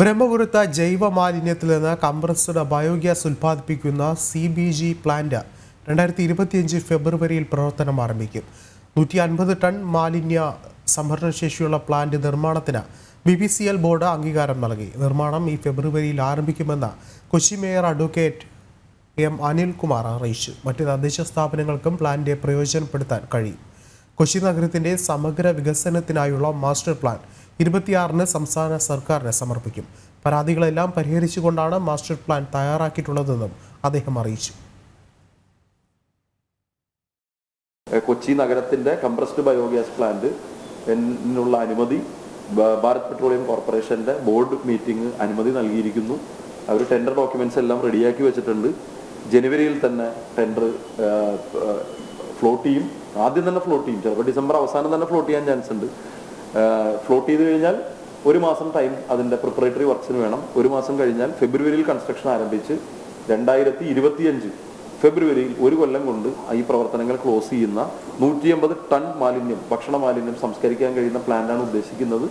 ബ്രഹ്മപുരത്ത് ജൈവ മാലിന്യത്തിൽ നിന്ന് കംപ്രസ്ഡ് ബയോഗ്യാസ് ഉൽപ്പാദിപ്പിക്കുന്ന സി ബി ജി പ്ലാന്റ് രണ്ടായിരത്തി ഇരുപത്തിയഞ്ച് ഫെബ്രുവരിയിൽ പ്രവർത്തനം ആരംഭിക്കും. നൂറ്റി അൻപത് ടൺ മാലിന്യ സംഭരണശേഷിയുള്ള പ്ലാന്റ് നിർമ്മാണത്തിന് B B C L board അംഗീകാരം നൽകി. നിർമ്മാണം ഈ ഫെബ്രുവരിയിൽ ആരംഭിക്കുമെന്ന് Kochi mayor advocate M Anilkumar അറിയിച്ചു. മറ്റ് തദ്ദേശ സ്ഥാപനങ്ങൾക്കും പ്ലാന്റ് പ്രയോജനപ്പെടുത്താൻ കഴിയും. കൊച്ചി നഗരത്തിന്റെ സമഗ്ര വികസനത്തിനായുള്ള മാസ്റ്റർ പ്ലാൻ ഇരുപത്തിയാറിന് സംസ്ഥാന സർക്കാരിന് സമർപ്പിക്കും. പരാതികളെല്ലാം പരിഹരിച്ചുകൊണ്ടാണ് മാസ്റ്റർ പ്ലാൻ തയ്യാറാക്കിയിട്ടുള്ളതെന്നും അദ്ദേഹം അറിയിച്ചു. കൊച്ചി നഗരത്തിന്റെ കംപ്രസ്ഡ് ബയോഗ്യാസ് പ്ലാന്റ് എന്നുള്ള അനുമതി ഭാരത് പെട്രോളിയം കോർപ്പറേഷന്റെ ബോർഡ് മീറ്റിംഗ് അനുമതി നൽകിയിരിക്കുന്നു. അവർ ടെൻഡർ ഡോക്യുമെന്റ്സ് എല്ലാം റെഡിയാക്കി വെച്ചിട്ടുണ്ട്. ജനുവരിയിൽ തന്നെ ടെൻഡർ ഫ്ലോട്ട് ചെയ്യും. ആദ്യം തന്നെ ഫ്ലോട്ട് ചെയ്യും. ചിലപ്പോൾ ഡിസംബർ അവസാനം തന്നെ ഫ്ലോട്ട് ചെയ്യാൻ ചാൻസ് ഉണ്ട് ഫ്ലോട്ട് ചെയ്ത് കഴിഞ്ഞാൽ ഒരു മാസം ടൈം അതിന്റെ പ്രിപ്പറേറ്ററി വർക്ക്സിന് വേണം. ഒരു മാസം കഴിഞ്ഞാൽ ഫെബ്രുവരിയിൽ കൺസ്ട്രക്ഷൻ ആരംഭിച്ച് രണ്ടായിരത്തി ഇരുപത്തിയഞ്ച് ഫെബ്രുവരിയിൽ ഒരു കൊല്ലം കൊണ്ട് ഈ പ്രവർത്തനങ്ങൾ ക്ലോസ് ചെയ്യുന്ന നൂറ്റി അമ്പത് ടൺ മാലിന്യം ഭക്ഷണ മാലിന്യം സംസ്കരിക്കാൻ കഴിയുന്ന പ്ലാന്റാണ് ഉദ്ദേശിക്കുന്നത്.